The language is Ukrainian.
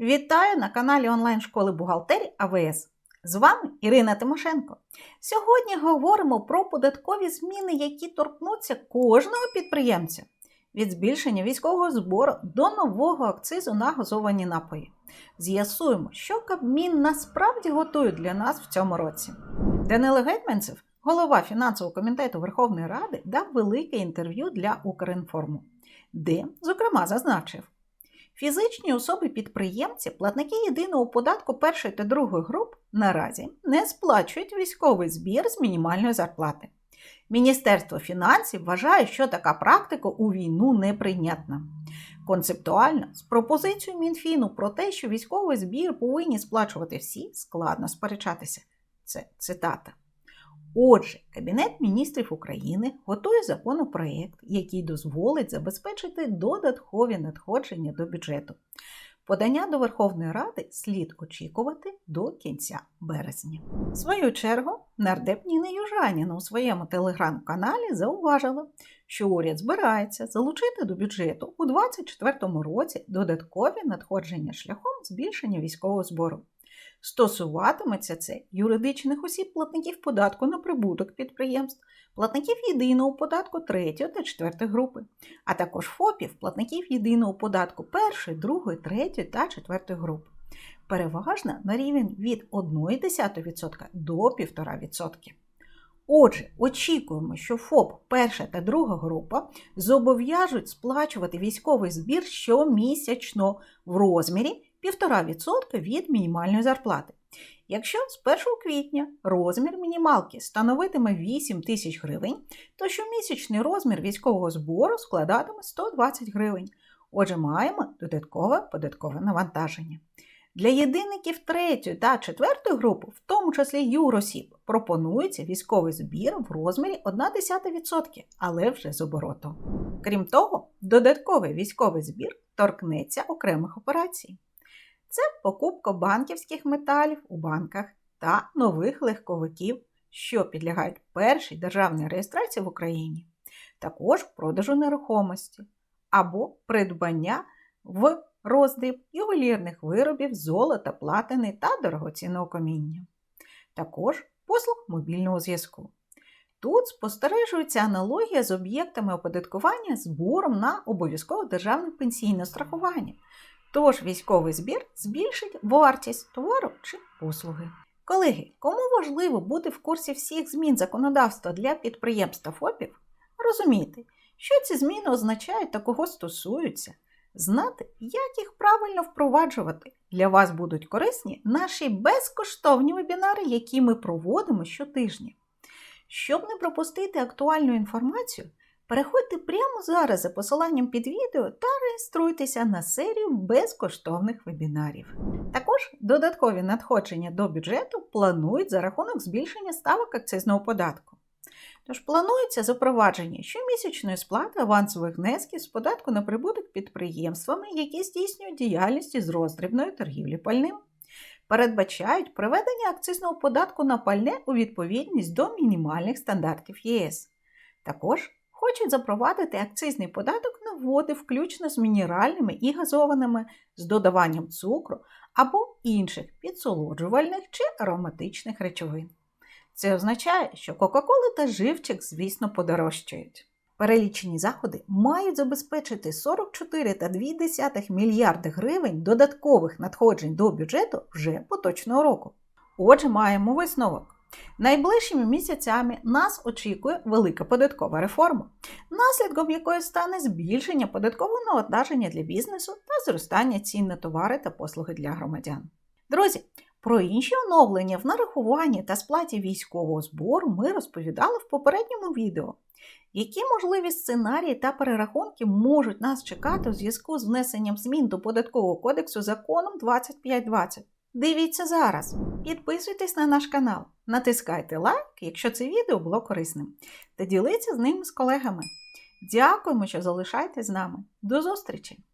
Вітаю на каналі онлайн-школи бухгалтерії АВС. З вами Ірина Тимошенко. Сьогодні говоримо про податкові зміни, які торкнуться кожного підприємця від збільшення військового збору до нового акцизу на газовані напої. З'ясуємо, що Кабмін насправді готує для нас в цьому році. Данило Гетьманцев, голова фінансового комітету Верховної Ради, дав велике інтерв'ю для Укрінформу, де, зокрема, зазначив. Фізичні особи-підприємці, платники єдиного податку першої та другої груп наразі не сплачують військовий збір з мінімальної зарплати. Міністерство фінансів вважає, що така практика у війну неприйнятна. Концептуально, з пропозицією Мінфіну про те, що військовий збір повинні сплачувати всі, складно сперечатися. Це цитата. Отже, Кабінет міністрів України готує законопроект, який дозволить забезпечити додаткові надходження до бюджету. Подання до Верховної Ради слід очікувати до кінця березня. В свою чергу, нардеп Ніна Южаніна у своєму телеграм-каналі зауважила, що уряд збирається залучити до бюджету у 2024 році додаткові надходження шляхом збільшення військового збору. Стосуватиметься це юридичних осіб платників податку на прибуток підприємств, платників єдиного податку 3 та 4 групи, а також ФОПів, платників єдиного податку 1, 2, 3 та 4 груп. Переважно на рівень від 0,1% до 1,5%. Отже, очікуємо, що ФОП перша та друга група зобов'яжуть сплачувати військовий збір щомісячно в розмірі 1,5% від мінімальної зарплати. Якщо з 1 квітня розмір мінімалки становитиме 8 тисяч гривень, то щомісячний розмір військового збору складатиме 120 гривень. Отже, маємо додаткове податкове навантаження. Для єдиників 3 та 4 групи, в тому числі юросіб, пропонується військовий збір в розмірі 0,1%, але вже з обороту. Крім того, додатковий військовий збір торкнеться окремих операцій. Це покупка банківських металів у банках та нових легковиків, що підлягають першій державній реєстрації в Україні, також продажу нерухомості або придбання в роздріб ювелірних виробів золота, платини та дорогоцінного каміння, також послуг мобільного зв'язку. Тут спостережується аналогія з об'єктами оподаткування збором на обов'язкове державне пенсійне страхування. Тож військовий збір збільшить вартість товару чи послуги. Колеги, кому важливо бути в курсі всіх змін законодавства для підприємств та ФОПів, розуміти, що ці зміни означають та кого стосуються, знати, як їх правильно впроваджувати. Для вас будуть корисні наші безкоштовні вебінари, які ми проводимо щотижня. Щоб не пропустити актуальну інформацію, Переходьте прямо зараз за посиланням під відео та реєструйтеся на серію безкоштовних вебінарів. Також додаткові надходження до бюджету планують за рахунок збільшення ставок акцизного податку. Тож планується запровадження щомісячної сплати авансових внесків з податку на прибуток підприємствами, які здійснюють діяльність із роздрібної торгівлі пальним. Передбачають приведення акцизного податку на пальне у відповідність до мінімальних стандартів ЄС. Також хочуть запровадити акцизний податок на води, включно з мінеральними і газованими, з додаванням цукру або інших підсолоджувальних чи ароматичних речовин. Це означає, що Кока-Кола та живчик, звісно, подорожчають. Перелічені заходи мають забезпечити 44,2 мільярди гривень додаткових надходжень до бюджету вже поточного року. Отже, маємо висновок. Найближчими місяцями нас очікує велика податкова реформа, наслідком якої стане збільшення податкового навантаження для бізнесу та зростання цін на товари та послуги для громадян. Друзі, про інші оновлення в нарахуванні та сплаті військового збору ми розповідали в попередньому відео. Які можливі сценарії та перерахунки можуть нас чекати у зв'язку з внесенням змін до податкового кодексу законом 2520? Дивіться зараз, підписуйтесь на наш канал, натискайте лайк, якщо це відео було корисним, та діліться з ним з колегами. Дякуємо, що залишаєтесь з нами. До зустрічі!